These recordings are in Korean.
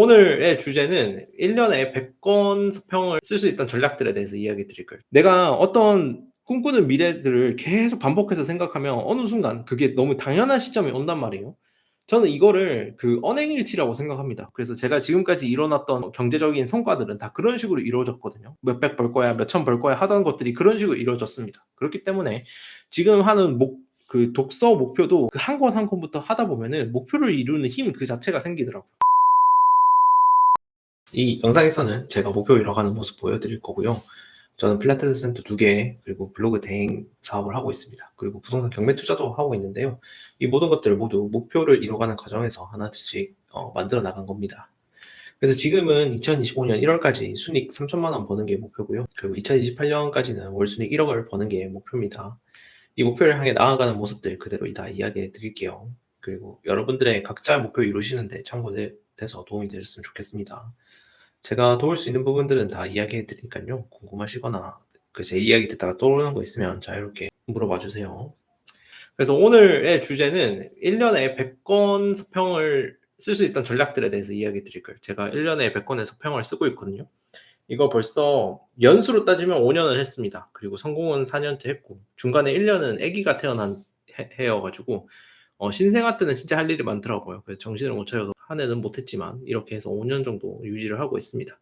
오늘의 주제는 1년에 100권 서평을 쓸 수 있던 전략들에 대해서 이야기 드릴 거예요. 내가 어떤 꿈꾸는 미래들을 계속 반복해서 생각하면 어느 순간 그게 너무 당연한 시점이 온단 말이에요. 저는 이거를 그 언행일치라고 생각합니다. 그래서 제가 지금까지 이뤄놨던 경제적인 성과들은 다 그런 식으로 이루어졌거든요. 몇백 벌 거야, 몇천 벌 거야 하던 것들이 그런 식으로 이루어졌습니다. 그렇기 때문에 지금 하는 목, 그 독서 목표도 그 한 권 한 권부터 하다 보면은 목표를 이루는 힘 그 자체가 생기더라고요. 이 영상에서는 제가 목표 이뤄가는 모습 보여드릴 거고요. 저는 필라테스 센터 두 개, 그리고 블로그 대행 사업을 하고 있습니다. 그리고 부동산 경매 투자도 하고 있는데요. 이 모든 것들을 모두 목표를 이뤄가는 과정에서 하나씩 어, 만들어 나간 겁니다. 그래서 지금은 2025년 1월까지 순익 3천만 원 버는 게 목표고요. 그리고 2028년까지는 월 순익 1억을 버는 게 목표입니다. 이 목표를 향해 나아가는 모습들 그대로 다 이야기해 드릴게요. 그리고 여러분들의 각자 목표 이루시는데 참고돼서 도움이 되셨으면 좋겠습니다. 제가 도울 수 있는 부분들은 다 이야기해 드리니까요. 궁금하시거나 그 제 이야기 듣다가 떠오르는 거 있으면 자유롭게 물어봐 주세요. 그래서 오늘의 주제는 1년에 100권 서평을 쓸 수 있던 전략들에 대해서 이야기 드릴 거예요. 제가 1년에 100권의 서평을 쓰고 있거든요. 이거 벌써 연수로 따지면 5년을 했습니다. 그리고 성공은 4년째 했고 중간에 1년은 아기가 태어난 해, 해여가지고 어, 신생아 때는 진짜 할 일이 많더라고요. 그래서 정신을 못 차려서 한 해는 못했지만 이렇게 해서 5년 정도 유지를 하고 있습니다.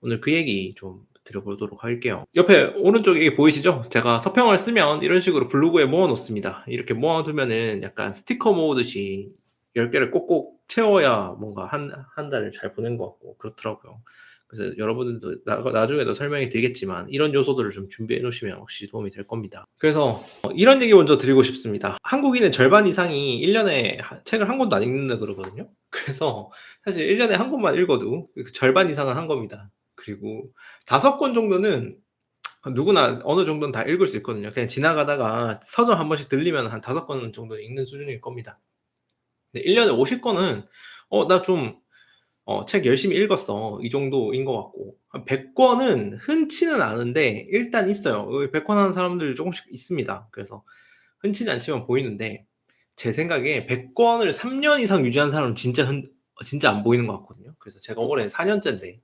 오늘 그 얘기 좀 드려보도록 할게요. 옆에 오른쪽에 보이시죠? 제가 서평을 쓰면 이런 식으로 블로그에 모아 놓습니다. 이렇게 모아두면은 약간 스티커 모으듯이 10개를 꼭꼭 채워야 뭔가 한, 한 달을 잘 보낸 것 같고 그렇더라고요. 그래서 여러분들도 나, 중에도 설명이 되겠지만 이런 요소들을 좀 준비해 놓으시면 혹시 도움이 될 겁니다. 그래서 어, 이런 얘기 먼저 드리고 싶습니다. 한국인의 절반 이상이 1년에 책을 한 권도 안 읽는다 그러거든요. 그래서 사실 1년에 한 권만 읽어도 그 절반 이상은 한 겁니다. 그리고 다섯 권 정도는 누구나 어느 정도는 다 읽을 수 있거든요. 그냥 지나가다가 서점 한 번씩 들리면 한 다섯 권 정도 읽는 수준일 겁니다. 근데 1년에 50권은 어, 나 좀 어, 책 열심히 읽었어. 이 정도인 것 같고. 100권은 흔치는 않은데, 일단 있어요. 100권 하는 사람들 조금씩 있습니다. 그래서 흔치는 않지만 보이는데, 제 생각에 100권을 3년 이상 유지한 사람은 진짜 흔, 진짜 안 보이는 것 같거든요. 그래서 제가 올해 4년째인데,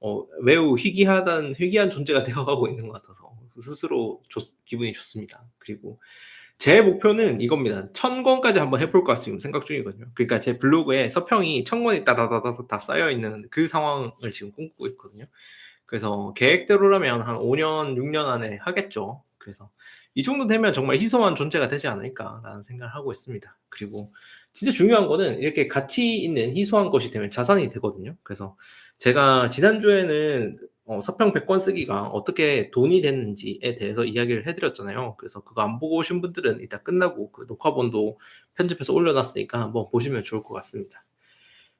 어, 매우 희귀하단, 희귀한 존재가 되어가고 있는 것 같아서 스스로 좋, 기분이 좋습니다. 그리고 제 목표는 이겁니다. 천 권까지 한번 해볼 것 같습니다. 생각 중이거든요. 그러니까 제 블로그에 서평이 천 권이 따다다다 다 쌓여 있는 그 상황을 지금 꿈꾸고 있거든요. 그래서 계획대로라면 한 5년, 6년 안에 하겠죠. 그래서 이 정도 되면 정말 희소한 존재가 되지 않을까라는 생각을 하고 있습니다. 그리고 진짜 중요한 거는 이렇게 가치 있는 희소한 것이 되면 자산이 되거든요. 그래서 제가 지난주에는 어, 서평 100권 쓰기가 어떻게 돈이 됐는지에 대해서 이야기를 해드렸잖아요. 그래서 그거 안 보고 오신 분들은 이따 끝나고 그 녹화본도 편집해서 올려놨으니까 한번 보시면 좋을 것 같습니다.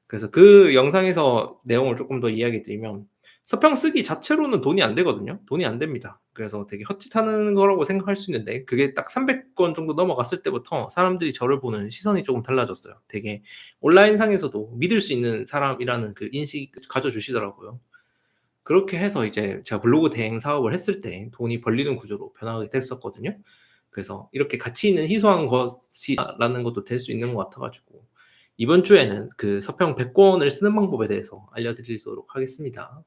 그래서 그 영상에서 내용을 조금 더 이야기 드리면 서평 쓰기 자체로는 돈이 안 되거든요. 돈이 안 됩니다. 그래서 되게 헛짓하는 거라고 생각할 수 있는데 그게 딱 300건 정도 넘어갔을 때부터 사람들이 저를 보는 시선이 조금 달라졌어요. 되게 온라인상에서도 믿을 수 있는 사람이라는 그 인식 가져주시더라고요. 그렇게 해서 이제 제가 블로그 대행 사업을 했을 때 돈이 벌리는 구조로 변하게 됐었거든요. 그래서 이렇게 가치 있는 희소한 것이라는 것도 될 수 있는 것 같아가지고 이번 주에는 그 서평 100권을 쓰는 방법에 대해서 알려드리도록 하겠습니다.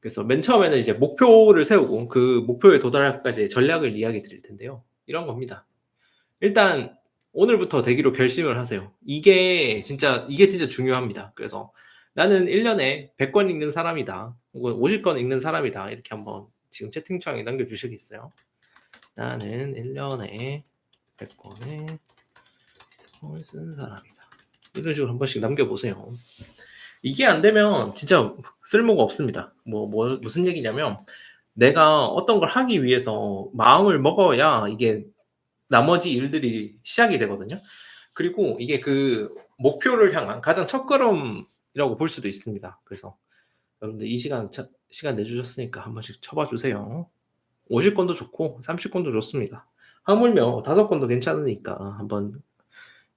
그래서 맨 처음에는 이제 목표를 세우고 그 목표에 도달할까지 전략을 이야기 드릴 텐데요. 이런 겁니다. 일단 오늘부터 되기로 결심을 하세요. 이게 진짜 이게 진짜 중요합니다. 그래서 나는 1년에 100권 읽는 사람이다. 혹은 50권 읽는 사람이다. 이렇게 한번 지금 채팅창에 남겨주시겠어요? 나는 1년에 100권의 책을 쓰는 사람이다. 이런 식으로 한 번씩 남겨보세요. 이게 안 되면 진짜 쓸모가 없습니다. 뭐, 뭐, 무슨 얘기냐면, 내가 어떤 걸 하기 위해서 마음을 먹어야 이게 나머지 일들이 시작이 되거든요. 그리고 이게 그 목표를 향한 가장 첫걸음 이라고 볼 수도 있습니다. 그래서 여러분들 이 시간 시간 내주셨으니까 한 번씩 쳐봐 주세요. 50건도 좋고 30건도 좋습니다. 하물며 다섯 건도 괜찮으니까 한번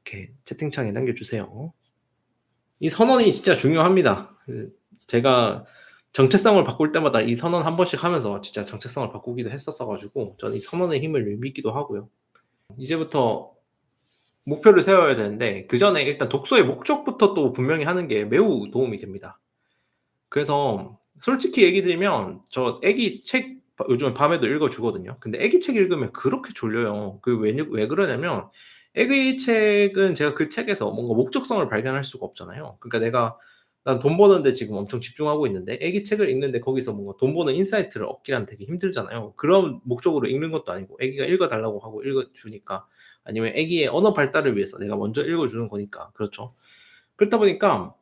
이렇게 채팅창에 남겨주세요. 이 선언이 진짜 중요합니다. 제가 정체성을 바꿀 때마다 이 선언 한 번씩 하면서 진짜 정체성을 바꾸기도 했었어가지고 저는 이 선언의 힘을 믿기도 하고요. 이제부터 목표를 세워야 되는데 그 전에 일단 독서의 목적부터 또 분명히 하는 게 매우 도움이 됩니다. 그래서 솔직히 얘기 드리면 저 애기 책 요즘에 밤에도 읽어 주거든요. 근데 애기 책 읽으면 그렇게 졸려요. 그왜 왜 그러냐면 애기 책은 제가 그 책에서 뭔가 목적성을 발견할 수가 없잖아요. 그러니까 내가 난 돈 버는데 지금 엄청 집중하고 있는데 애기 책을 읽는데 거기서 뭔가 돈 버는 인사이트를 얻기란 되게 힘들잖아요. 그런 목적으로 읽는 것도 아니고 애기가 읽어 달라고 하고 읽어 주니까 아니면 애기의 언어 발달을 위해서 내가 먼저 읽어 주는 거니까. 그렇죠. 그렇다 보니까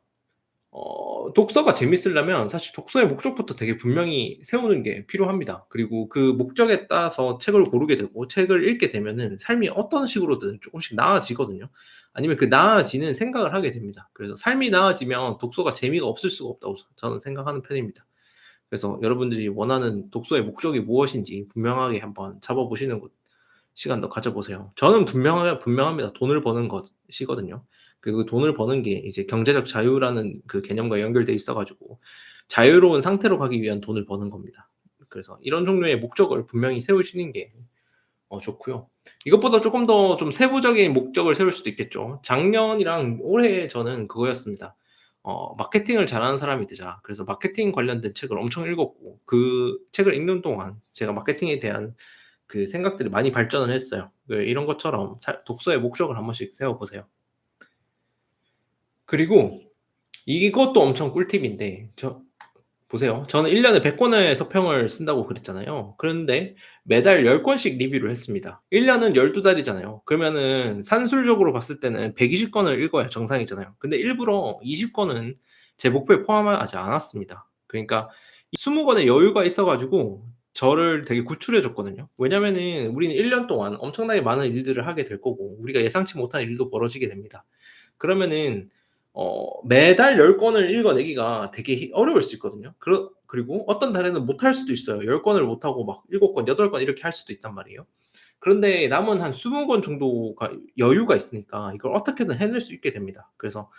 어 독서가 재밌으려면 사실 독서의 목적부터 되게 분명히 세우는 게 필요합니다. 그리고 그 목적에 따라서 책을 고르게 되고 책을 읽게 되면은 삶이 어떤 식으로든 쪼끔씩 나아지거든요. 아니면 그 나아지는 생각을 하게 됩니다. 그래서 삶이 나아지면 독서가 재미가 없을 수가 없다고 저 저는 생각하는 편입니다. 그래서 여러분들이 원하는 독서의 목적이 무엇인지 분명하게 한번 잡아 보시는 것 시간도 가져 보세요. 저는 분명하 분명합니다. 돈을 버는 것이거든요. 그리고 돈을 버는 게 이제 경제적 자유라는 그 개념과 연결돼 있어 가지고 자유로운 상태로 가기 위한 돈을 버는 겁니다. 그래서 이런 종류의 목적을 분명히 세우시는 게 어 좋고요. 이것보다 쪼끔 더좀 세부적인 목적을 세울 수도 있겠죠. 작년이랑 올해 저는 그거였습니다. 어 '마케팅을 잘하는 사람이 되자.' 그래서 마케팅 관련된 책을 엄청 읽었고 그 책을 읽는 동안 제가 마케팅에 대한 그 생각들이 많이 발전을 했어요. 그 이런 것처럼 사 독서의 목적을 한 번씩 세워 보세요. 그리고 이것도 엄청 꿀팁인데 저 보세요. 저는 1 년에 100 권의 서평을 쓴다고 그랬잖아요. 그런데 매달 10 권씩 리뷰를 했습니다. 1 년은 12 달이잖아요. 그러면은 산술적으로 봤을 때는 120 권을 읽어야 정상이잖아요. 근데 일부러 20 권은 제 목표에 포함하지 않았습니다. 그러니까 20 권의 여유가 있어 가지고 저를 되게 구출해 줬거든요. 왜냐면은 우리는 1년 동안 엄청나게 많은 일들을 하게 될 거고 우리가 예상치 못한 일도 벌어지게 됩니다. 그러면은 어 매달 10 권을 읽어내기가 되게 히 어려울 수 있거든요. 그러 그리고 어떤 달에는 못 할 수도 있어요. 10 권을 못 하고 막 7 권, 8권 이렇게 할 수도 있단 말이에요. 그런데 남은 한 20권 정도가 여유가 있으니까 이걸 어떻게든 해낼 수 있게 됩니다. 그래서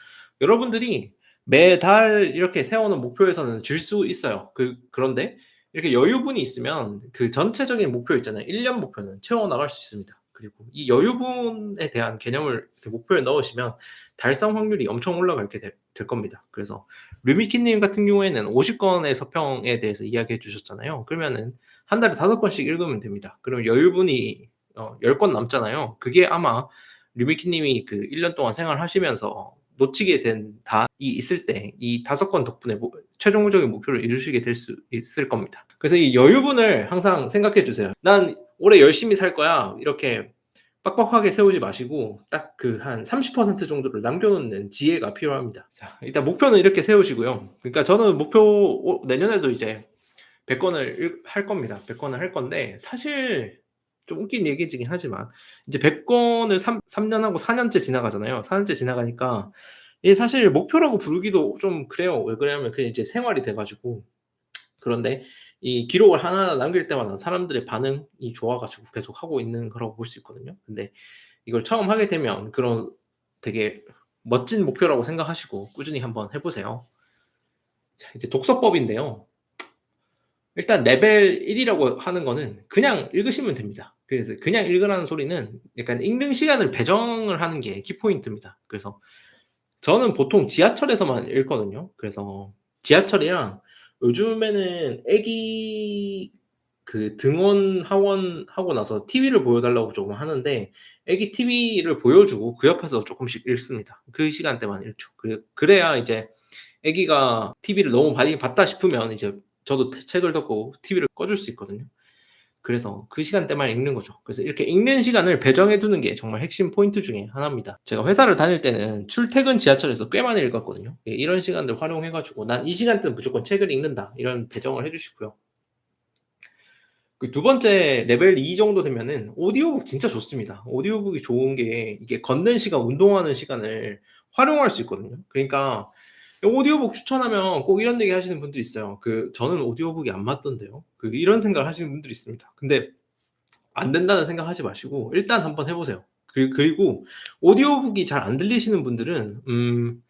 여러분들이 매달 이렇게 세워 놓은 목표에서는 질 수 있어요. 그 그런데 이렇게 여유분이 있으면 그 전체적인 목표 있잖아요. 1년 목표는 채워 나갈 수 있습니다. 그리고 이 여유분에 대한 개념을 목표에 넣으시면 달성 확률이 엄청 올라가게 될, 될 겁니다. 그래서 류미키님 같은 경우에는 50권의 서평에 대해서 이야기해 주셨잖아요. 그러면은 한 달에 5권씩 읽으면 됩니다. 그럼 여유분이 어, 10권 남잖아요. 그게 아마 류미키님이 그 1년 동안 생활하시면서 놓치게 된 답이 있을 때이 5권 덕분에 뭐, 최종적인 목표를 이루시게 될 수 있을 겁니다. 그래서 이 여유분을 항상 생각해 주세요. 난 올해 열심히 살 거야. 이렇게 빡빡하게 세우지 마시고 딱 그 한 30% 정도를 남겨놓는 지혜가 필요합니다. 자, 일단 목표는 이렇게 세우시고요. 그러니까 저는 목표 내년에도 이제 100권을 할 겁니다. 100권을 할 건데 사실 좀 웃긴 얘기이긴 하지만 이제 100권을 3, 3년 하고 4년째 지나가잖아요. 4년째 지나가니까 이게 사실 목표라고 부르기도 좀 그래요. 왜 그러냐면 그게 이제 생활이 돼가지고 그런데 이 기록을 하나 남길 때마다 사람들의 반응이 좋아 가지고 계속 하고 있는 거라고 볼 수 있거든요. 근데 이걸 처음 하게 되면 그런 되게 멋진 목표라고 생각하시고 꾸준히 한번 해 보세요. 자 이제 독서법인데요. 일단 레벨 1이라고 하는 거는 그냥 읽으시면 됩니다. 그래서 그냥 읽으라는 소리는 약간 읽는 시간을 배정을 하는 게 키포인트입니다. 그래서 저는 보통 지하철에서만 읽거든요. 그래서 지하철이랑 요즘에는 애기 그 등원 하원 하고 나서 TV를 보여달라고 조금 하는데 애기 TV를 보여주고 그 옆에서 조금씩 읽습니다. 그 시간대만 읽죠. 그, 그래야 이제 애기가 TV를 너무 많이 봤다 싶으면 이제 저도 책을 덮고 TV를 꺼줄 수 있거든요. 그래서 그 시간대만 읽는 거죠. 그래서 이렇게 읽는 시간을 배정해 두는 게 정말 핵심 포인트 중에 하나입니다. 제가 회사를 다닐 때는 출퇴근 지하철에서 꽤 많이 읽었거든요. 예, 이런 시간들 활용해 가지고 난 이 시간대는 무조건 책을 읽는다. 이런 배정을 해 주시고요. 그 두 번째 레벨 2 정도 되면은 오디오북 진짜 좋습니다. 오디오북이 좋은 게 이게 걷는 시간, 운동하는 시간을 활용할 수 있거든요. 그러니까 오디오북 추천하면 꼭 이런 얘기 하시는 분들이 있어요. 그 저는 오디오북이 안 맞던데요. 그 이런 생각을 하시는 분들이 있습니다. 근데 안 된다는 생각하지 마시고 일단 한번 해보세요. 그, 그리고 오디오북이 잘 안 들리시는 분들은 음,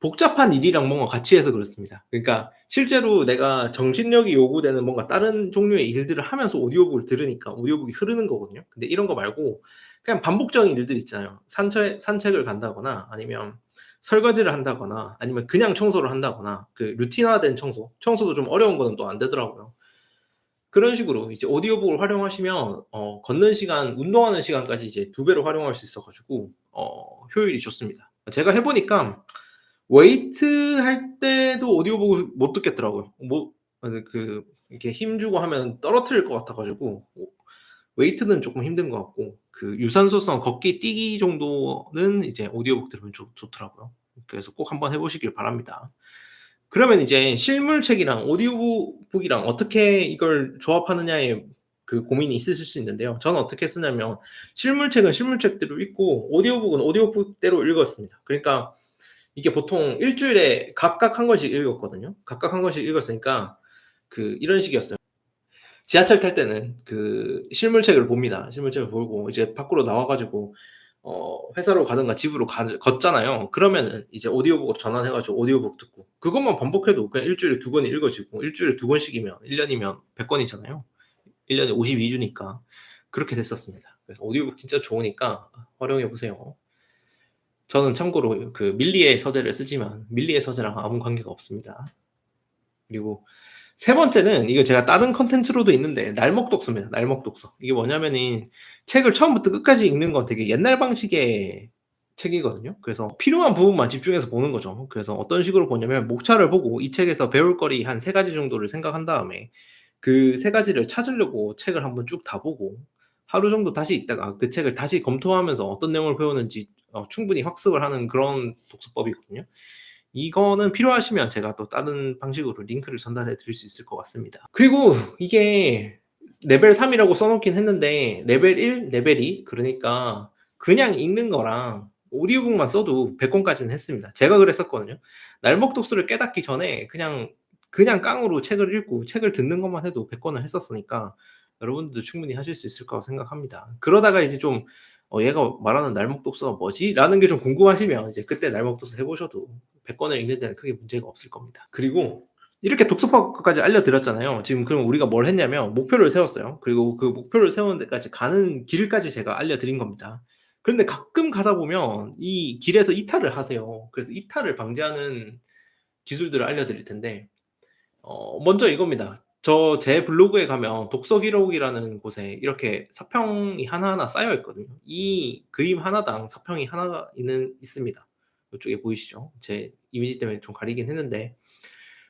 복잡한 일이랑 뭔가 같이 해서 그렇습니다. 그러니까 실제로 내가 정신력이 요구되는 뭔가 다른 종류의 일들을 하면서 오디오북을 들으니까 오디오북이 흐르는 거거든요. 근데 이런 거 말고 그냥 반복적인 일들 있잖아요. 산책 산책을 간다거나 아니면 설거지를 한다거나 아니면 그냥 청소를 한다거나 그 루틴화된 청소. 청소도 좀 어려운 거는 또 안 되더라고요. 그런 식으로 이제 오디오북을 활용하시면 어 걷는 시간, 운동하는 시간까지 이제 2 배로 활용할 수 있어 가지고 어 효율이 좋습니다. 제가 해 보니까 웨이트 할 때도 오디오북을 못 듣겠더라고요. 뭐 그 이렇게 힘 주고 하면 떨어뜨릴 것 같아 가지고 어 웨이트는 쪼끔 힘든 것 같고 그 유산소성 걷기, 뛰기 정도는 이제 오디오북 들으면 좋 좋더라고요. 그래서 꼭 한번 해 보시길 바랍니다. 그러면 이제 실물책이랑 오디오북 북이랑 어떻게 이걸 조합하느냐에 그 고민이 있으실 수 있는데요. 저는 어떻게 쓰냐면 실물책은 실물책대로 읽고 오디오북은 오디오북대로 읽었습니다. 그러니까 이게 보통 1 주일에 각각 1 권씩 읽었거든요. 각각 1 권씩 읽었으니까 그 이런 식이었어요. 지하철 탈 때는 그 실물책을 봅니다. 실물책을 보고 이제 밖으로 나와 가지고 어 회사로 가든가 집으로 가 걷잖아요. 그러면은 이제 오디오북으로 전환해 가지고 오디오북 듣고 그것만 반복해도 그냥 1 주일에 2 권이 읽어지고 1 주일에 2 권씩이면 1 년이면 100 권이잖아요. 1 년에 52 주니까 그렇게 됐었습니다. 그래서 오디오북 진짜 좋으니까 활용해 보세요. 저는 참고로 그 밀리의 서재를 쓰지만 밀리의 서재랑 아무 관계가 없습니다. 그리고 세 번째는 이거 제가 다른 콘텐츠로도 있는데 날먹 독서입니다. 날먹 독서. 이게 뭐냐면은 책을 처음부터 끝까지 읽는 건 되게 옛날 방식의 책이거든요. 그래서 필요한 부분만 집중해서 보는 거죠. 그래서 어떤 식으로 보냐면 목차를 보고 이 책에서 배울 거리 한3 가지 정도를 생각한 다음에 그3 가지를 찾으려고 책을 한번 쭉 다 보고 하루 정도 다시 있다가 그 책을 다시 검토하면서 어떤 내용을 배우는지 어 충분히 학습을 하는 그런 독서법이거든요. 이거는 필요하시면 제가 또 다른 방식으로 링크를 전달해 드릴 수 있을 것 같습니다. 그리고 이게 레벨 3 이라고 써 놓긴 했는데 레벨 1, 레벨 2 그러니까 그냥 읽는 거랑 오디오북만 써도 100 권까지는 했습니다. 제가 그랬었거든요. 날먹 독서를 깨닫기 전에 그냥, 그냥 깡으로 책을 읽고 책을 듣는 것만 해도 100 권을 했었으니까 여러분들도 충분히 하실 수 있을 거라고 생각합니다. 그러다가 이제 좀' 어 얘가 말하는 날먹 독서가 뭐지?'라는 게 좀 궁금하시면 이제 그때 날먹 독서 해 보셔도 100 권을 읽는 데는 크게 문제가 없을 겁니다. 그리고 이렇게 독서법까지 알려 드렸잖아요. 지금 그럼 우리가 뭘 했냐면 목표를 세웠어요. 그리고 그 목표를 세우는 데까지 가는 길까지 제가 알려 드린 겁니다. 그런데 가끔 가다 보면 이 길에서 이탈을 하세요. 그래서 이탈을 방지하는 기술들을 알려 드릴 텐데 어 먼저 이겁니다. 저 제 블로그에 가면 독서 기록이라는 곳에 이렇게 서평이 하나하나 쌓여 있거든요. 이 그림 하나당 서평이 하나가 있는 있습니다. 요쪽에 보이시죠? 제 이미지 때문에 좀 가리긴 했는데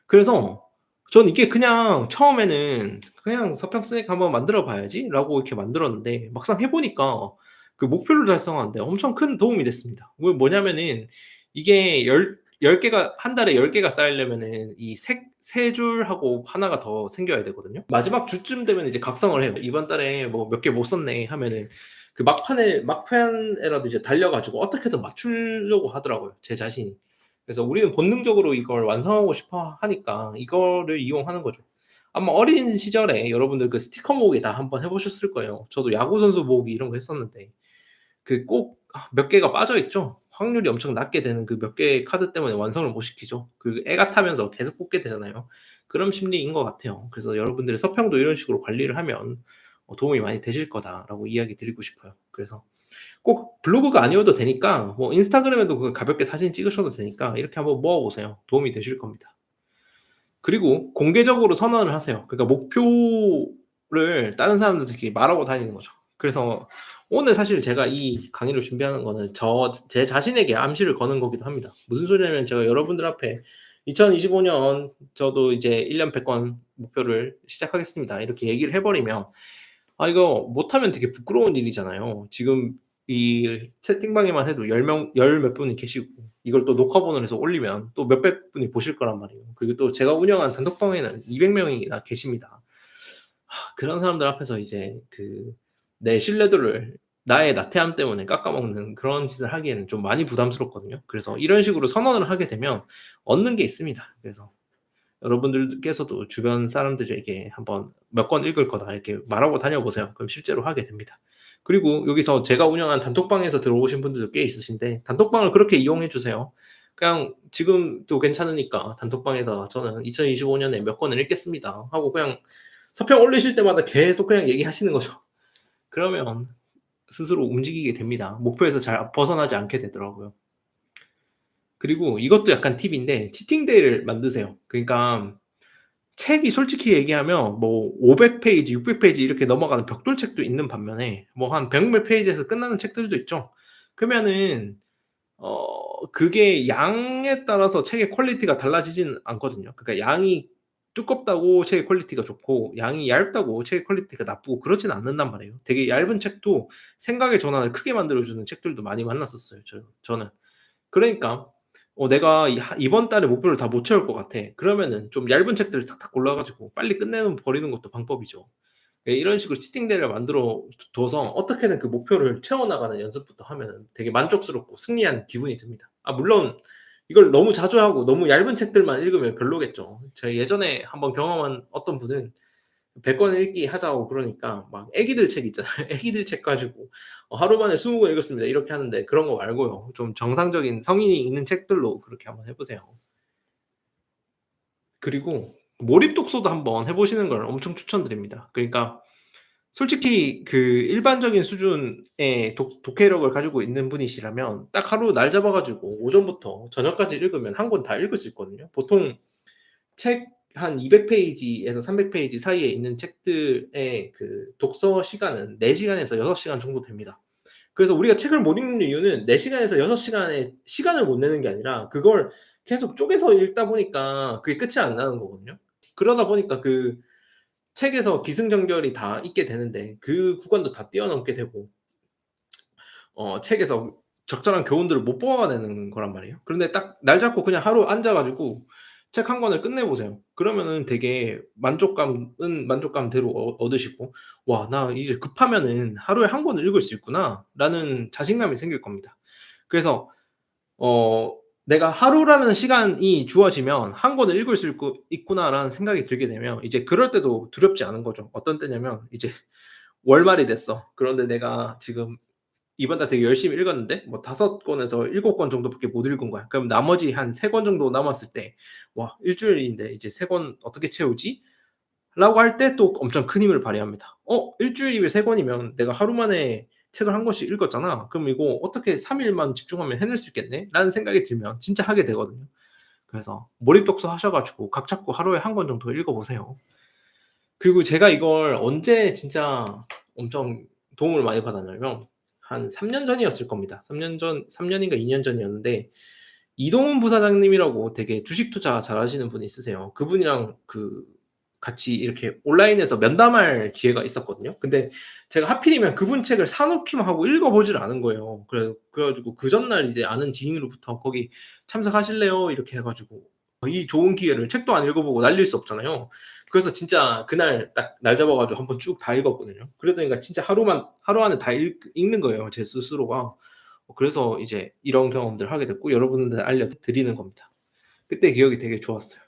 그래서 저는 이게 그냥 처음에는 '그냥 서평 쓰니까 한번 만들어 봐야지.'라고 이렇게 만들었는데 막상 해 보니까 그 목표를 달성하는 데 엄청 큰 도움이 됐습니다. 뭐 뭐냐면은 이게 열 10 개가 1 달에 10 개가 쌓이려면은 이색3 줄하고 1가더 생겨야 되거든요. 마지막 주쯤 되면 이제 각성을 해요. '이번 달에 뭐 몇 개 못 썼네.' 하면은 그 막판에 막판에라도 이제 달려 가지고 어떻게든 맞추려고 하더라고요, 제 자신이. 그래서 우리는 본능적으로 이걸 완성하고 싶어 하니까 이거를 이용하는 거죠. 아마 어린 시절에 여러분들 그 스티커 모으기 다 한번 해 보셨을 거예요. 저도 야구 선수 모으기 이런 거 했었는데 그꼭아몇 개가 빠져 있죠. 확률이 엄청 낮게 되는 그 몇 개의 카드 때문에 완성을 못 시키죠. 그 애가 타면서 계속 뽑게 되잖아요. 그런 심리인 것 같아요. 그래서 여러분들의 서평도 이런 식으로 관리를 하면 어 '도움이 많이 되실 거다.'라고 이야기 드리고 싶어요. 그래서 꼭 블로그가 아니어도 되니까 뭐 인스타그램에도 그 가볍게 사진 찍으셔도 되니까 이렇게 한번 모아 보세요. 도움이 되실 겁니다. 그리고 공개적으로 선언을 하세요. 그러니까 목표를 다른 사람들한테 말하고 다니는 거죠. 그래서 오늘 사실 제가 이 강의를 준비하는 거는 저 제 자신에게 암시를 거는 거기도 합니다. 무슨 소리냐면 제가 여러분들 앞에 2025년 저도 이제 1년 100권 목표를 시작하겠습니다. 이렇게 얘기를 해 버리면 아 이거 못하면 되게 부끄러운 일이잖아요. 지금 이 채팅방에만 해도 10명열몇 분이 계시고 이걸 또 녹화본을 해서 올리면 또 몇백 분이 보실 거란 말이에요. 그리고 또 제가 운영하는 단톡방에는 200 명이나 계십니다. 하 그런 사람들 앞에서 이제 그 내 신뢰도를 나의 나태함 때문에 깎아먹는 그런 짓을 하기에는 좀 많이 부담스럽거든요. 그래서 이런 식으로 선언을 하게 되면 얻는 게 있습니다. 그래서 여러분들께서도 주변 사람들에게 한번 "몇 권 읽을 거다." 이렇게 말하고 다녀 보세요. 그럼 실제로 하게 됩니다. 그리고 여기서 제가 운영하는 단톡방에서 들어오신 분들도 꽤 있으신데 단톡방을 그렇게 이용해 주세요. 그냥 "지금도 괜찮으니까 단톡방에다가 저는 2025년에 몇 권을 읽겠습니다." 하고 그냥 서평 올리실 때마다 계속 그냥 얘기하시는 거죠. 그러면 스스로 움직이게 됩니다. 목표에서 잘 벗어나지 않게 되더라고요. 그리고 이것도 약간 팁인데 치팅데이를 만드세요. 그러니까 책이 솔직히 얘기하면 뭐 500페이지, 600페이지 이렇게 넘어가는 벽돌 책도 있는 반면에 뭐 한 100몇 페이지에서 끝나는 책들도 있죠. 그러면은 어 그게 양에 따라서 책의 퀄리티가 달라지진 않거든요. 그러니까 양이 두껍다고 책의 퀄리티가 좋고 양이 얇다고 책의 퀄리티가 나쁘고 그렇진 않는단 말이에요. 되게 얇은 책도 생각의 전환을 크게 만들어 주는 책들도 많이 만났었어요. 저 저는. 그러니까 어 내가 이하 이번 달에 목표를 다 못 채울 것 같아. 그러면은 좀 얇은 책들을 탁탁 골라 가지고 빨리 끝내는 버리는 것도 방법이죠. 예 이런 식으로 치팅데이를 만들어 둬 둬서 어떻게든 그 목표를 채워 나가는 연습부터 하면은 되게 만족스럽고 승리한 기분이 듭니다. 아 물론 이걸 너무 자주 하고 너무 얇은 책들만 읽으면 별로겠죠. 제가 예전에 한번 경험한 어떤 분은 100권 읽기 하자고 그러니까 막 애기들 책 있잖아요. 애기들 책 가지고 어 하루 만에 20권 읽었습니다. 이렇게 하는데 그런 거 말고요. 좀 정상적인 성인이 읽는 책들로 그렇게 한번 해 보세요. 그리고 몰입 독서도 한번 해 보시는 걸 엄청 추천드립니다. 그러니까 솔직히 그 일반적인 수준의 독 독해력을 가지고 있는 분이시라면 딱 하루 날 잡아 가지고 오전부터 저녁까지 읽으면 한 권 다 읽을 수 있거든요. 보통 책 한 200 페이지에서 300 페이지 사이에 있는 책들의 그 독서 시간은 4 시간에서 6 시간 정도 됩니다. 그래서 우리가 책을 못 읽는 이유는 4 시간에서 6 시간의 시간을 못 내는 게 아니라 그걸 계속 쪼개서 읽다 보니까 그게 끝이 안 나는 거거든요. 그러다 보니까 그 책에서 기승전결이 다 있게 되는데 그 구간도 다 뛰어넘게 되고 어 책에서 적절한 교훈들을 못 뽑아내는 거란 말이에요. 그런데 딱 날 잡고 그냥 하루 앉아 가지고 책 한 권을 끝내 보세요. 그러면은 되게 만족감은 만족감대로 어 얻으시고 '와 나 이제 급하면은 하루에 한 권을 읽을 수 있구나.'라는 자신감이 생길 겁니다. 그래서 어' 내가 하루라는 시간이 주어지면 한 권을 읽을 수 있구 있구나.'라는 생각이 들게 되면 이제 그럴 때도 두렵지 않은 거죠. 어떤 때냐면 이제 월말이 됐어. 그런데 내가 지금 이번 달 되게 열심히 읽었는데 뭐5 권에서 7권 정도밖에 못 읽은 거야. 그럼 나머지 한 3권 정도 남았을 때 '와 일 주일인데 이제 3권 어떻게 채우지?' 라고 할 때 또 엄청 큰 힘을 발휘합니다. '어 일 주일이면 3 권이면 내가 하루 만에 책을 한 권씩 읽었잖아. 그럼 이거 어떻게 3 일만 집중하면 해낼 수 있겠네?'라는 생각이 들면 진짜 하게 되거든요. 그래서 몰입 독서 하셔 가지고 각 잡고 하루에 한 권 정도 읽어 보세요. 그리고 제가 이걸 언제 진짜 엄청 도움을 많이 받았냐면 한 3년 전이었을 겁니다. 3년 전 3 년인가 2년 전이었는데 이동훈 부사장님이라고 되게 주식 투자 잘하시는 분이 있으세요. 그분이랑 그 같이 이렇게 온라인에서 면담할 기회가 있었거든요. 근데 제가 하필이면 그분 책을 사 놓기만 하고 읽어 보지를 않은 거예요. 그래 그래 가지고 그 전날 이제 아는 지인으로부터 "거기 참석하실래요?" 이렇게 해 가지고 이 좋은 기회를 책도 안 읽어 보고 날릴 수 없잖아요. 그래서 진짜 그날 딱 날 잡아 가지고 한번 쭉 다 읽었거든요. 그러다니까 진짜 하루만 하루 안에 다 읽 읽는 거예요, 제 스스로가. 어 그래서 이제 이런 경험들을 하게 됐고 여러분들한테 알려 드리는 겁니다. 그때 기억이 되게 좋았어요.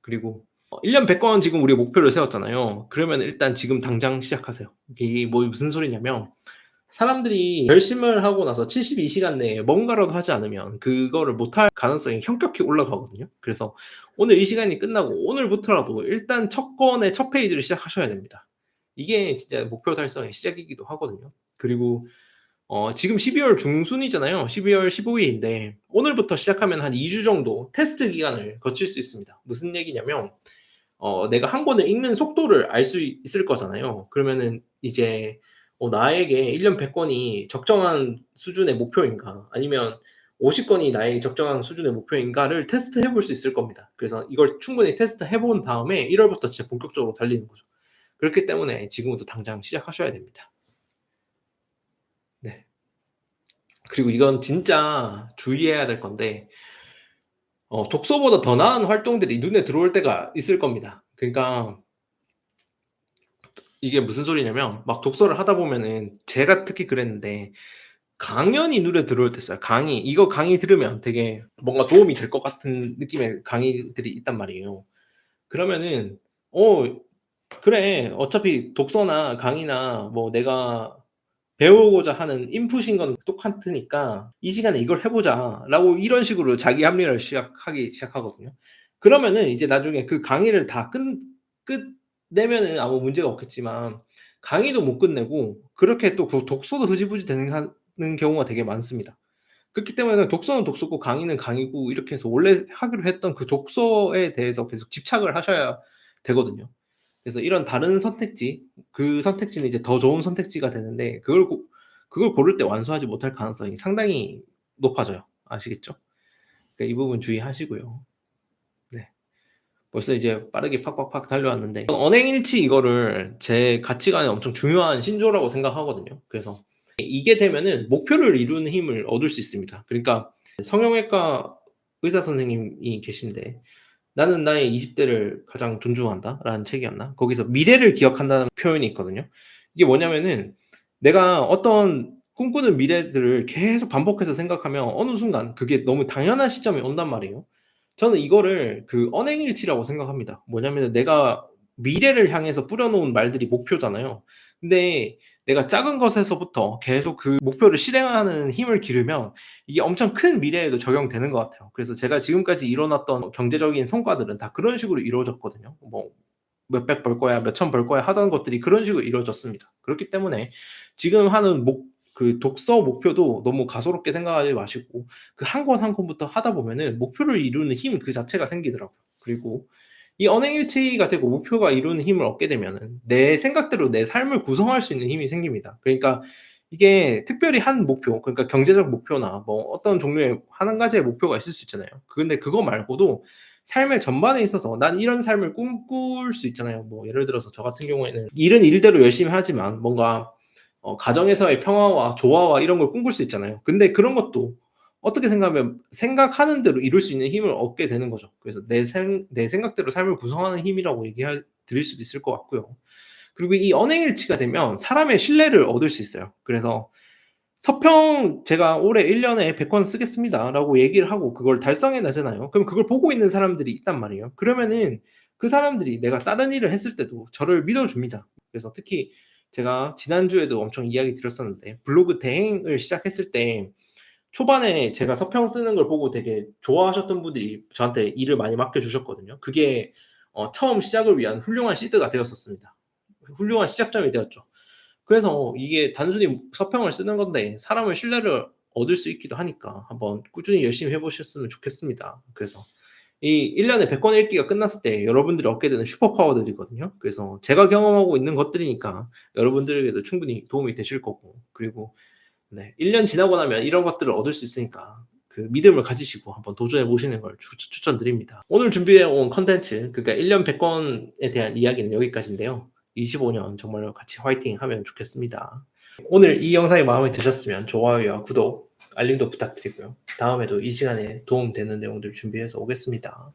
그리고 어 1년 100권 지금 우리 목표를 세웠잖아요. 그러면 일단 지금 당장 시작하세요. 이게 뭐 무슨 소리냐면 사람들이 결심을 하고 나서 72 시간 내에 뭔가라도 하지 않으면 그거를 못할 가능성이 현격히 올라가거든요. 그래서 오늘 이 시간이 끝나고 오늘부터라도 일단 첫 권의 첫 페이지를 시작하셔야 됩니다. 이게 진짜 목표 달성의 시작이기도 하거든요. 그리고 어 지금 12월 중순이잖아요. 12월 15 일인데 오늘부터 시작하면 한 2주 정도 테스트 기간을 거칠 수 있습니다. 무슨 얘기냐면 어 내가 한 권을 읽는 속도를 알 수 있을 거잖아요. 그러면은 이제 어 나에게 1년 100 권이 적정한 수준의 목표인가 아니면 50 권이 나에게 적정한 수준의 목표인가를 테스트해 볼 수 있을 겁니다. 그래서 이걸 충분히 테스트해 본 다음에 1 월부터 진짜 본격적으로 달리는 거죠. 그렇기 때문에 지금부터 당장 시작하셔야 됩니다. 네. 그리고 이건 진짜 주의해야 될 건데 어 독서보다 더 나은 활동들이 눈에 들어올 때가 있을 겁니다. 그러니까 이게 무슨 소리냐면 막 독서를 하다 보면은 제가 특히 그랬는데 강연이 눈에 들어올 때 있어요. 강의. 이거 강의 들으면 되게 뭔가 도움이 될 것 같은 느낌의 강의들이 있단 말이에요. 그러면은 어 그래 어차피 독서나 강의나 뭐 내가 배우고자 하는 인풋인 건 똑같으니까 '이 시간에 이걸 해 보자.'라고 이런 식으로 자기 합리화를 시작하기 시작하거든요. 그러면은 이제 나중에 그 강의를 다 끝 끝내면은 아무 문제가 없겠지만 강의도 못 끝내고 그렇게 또 그 독서도 흐지부지 되는 경우가 되게 많습니다. 그렇기 때문에 독서는 독서고 강의는 강의고 이렇게 해서 원래 하기로 했던 그 독서에 대해서 계속 집착을 하셔야 되거든요. 그래서 이런 다른 선택지, 그 선택지는 이제 더 좋은 선택지가 되는데 그걸 고, 그걸 고를 때 완수하지 못할 가능성이 상당히 높아져요. 아시겠죠? 그러니까 이 부분 주의하시고요. 네. 벌써 이제 빠르게 팍팍팍 달려왔는데 언행일치 이거를 제 가치관에 엄청 중요한 신조라고 생각하거든요. 그래서 이게 되면은 목표를 이루는 힘을 얻을 수 있습니다. 그러니까 성형외과 의사 선생님이 계신데 나는 나의 20대를 가장 존중한다 라는 책이었나? 거기서 미래를 기억한다는 표현이 있거든요. 이게 뭐냐면은 내가 어떤 꿈꾸는 미래들을 계속 반복해서 생각하면 어느 순간 그게 너무 당연한 시점이 온단 말이에요. 저는 이거를 그 언행일치라고 생각합니다. 뭐냐면 내가 미래를 향해서 뿌려놓은 말들이 목표잖아요. 근데 내가 작은 것에서부터 계속 그 목표를 실행하는 힘을 기르면 이게 엄청 큰 미래에도 적용되는 것 같아요. 그래서 제가 지금까지 이뤄놨던 경제적인 성과들은 다 그런 식으로 이루어졌거든요. 뭐 몇백 벌 거야, 몇천 벌 거야 하던 것들이 그런 식으로 이루어졌습니다. 그렇기 때문에 지금 하는 목, 그 독서 목표도 너무 가소롭게 생각하지 마시고 그 한 권한 권부터 하다 보면은 목표를 이루는 힘 그 자체가 생기더라고요. 그리고 이 언행일치가 되고 목표가 이루는 힘을 얻게 되면은 내 생각대로 내 삶을 구성할 수 있는 힘이 생깁니다. 그러니까 이게 특별히 한 목표, 그러니까 경제적 목표나 뭐 어떤 종류의 한 가지의 목표가 있을 수 있잖아요. 근데 그거 말고도 삶의 전반에 있어서 난 이런 삶을 꿈꿀 수 있잖아요. 뭐 예를 들어서 저 같은 경우에는 일은 일대로 열심히 하지만 뭔가 어, 가정에서의 평화와 조화와 이런 걸 꿈꿀 수 있잖아요. 근데 그런 것도 어떻게 생각하면 생각하는 대로 이룰 수 있는 힘을 얻게 되는 거죠. 그래서 내, 생, 내 생각대로 삶을 구성하는 힘이라고 얘기해 드릴 수도 있을 것 같고요. 그리고 이 언행일치가 되면 사람의 신뢰를 얻을 수 있어요. 그래서 서평 제가 올해 1년에 100권 쓰겠습니다. 라고 얘기를 하고 그걸 달성해 나잖아요. 그럼 그걸 보고 있는 사람들이 있단 말이에요. 그러면은 그 사람들이 내가 다른 일을 했을 때도 저를 믿어줍니다. 그래서 특히 제가 지난주에도 엄청 이야기 드렸었는데 블로그 대행을 시작했을 때 초반에 제가 서평 쓰는 걸 보고 되게 좋아하셨던 분들이 저한테 일을 많이 맡겨주셨거든요. 그게 어, 처음 시작을 위한 훌륭한 시드가 되었었습니다. 훌륭한 시작점이 되었죠. 그래서 이게 단순히 서평을 쓰는 건데 사람을 신뢰를 얻을 수 있기도 하니까 한번 꾸준히 열심히 해보셨으면 좋겠습니다. 그래서 이 1년에 100권 읽기가 끝났을 때 여러분들이 얻게 되는 슈퍼파워들이거든요. 그래서 제가 경험하고 있는 것들이니까 여러분들에게도 충분히 도움이 되실 거고 그리고 네, 1년 지나고 나면 이런 것들을 얻을 수 있으니까 그 믿음을 가지시고 한번 도전해 보시는 걸 추, 추천드립니다. 오늘 준비해 온 컨텐츠 그러니까 1년 100권에 대한 이야기는 여기까지인데요. 25년 정말로 같이 화이팅 하면 좋겠습니다. 오늘 이 영상이 마음에 드셨으면 좋아요와 구독, 알림도 부탁드리고요. 다음에도 이 시간에 도움되는 내용들 준비해서 오겠습니다.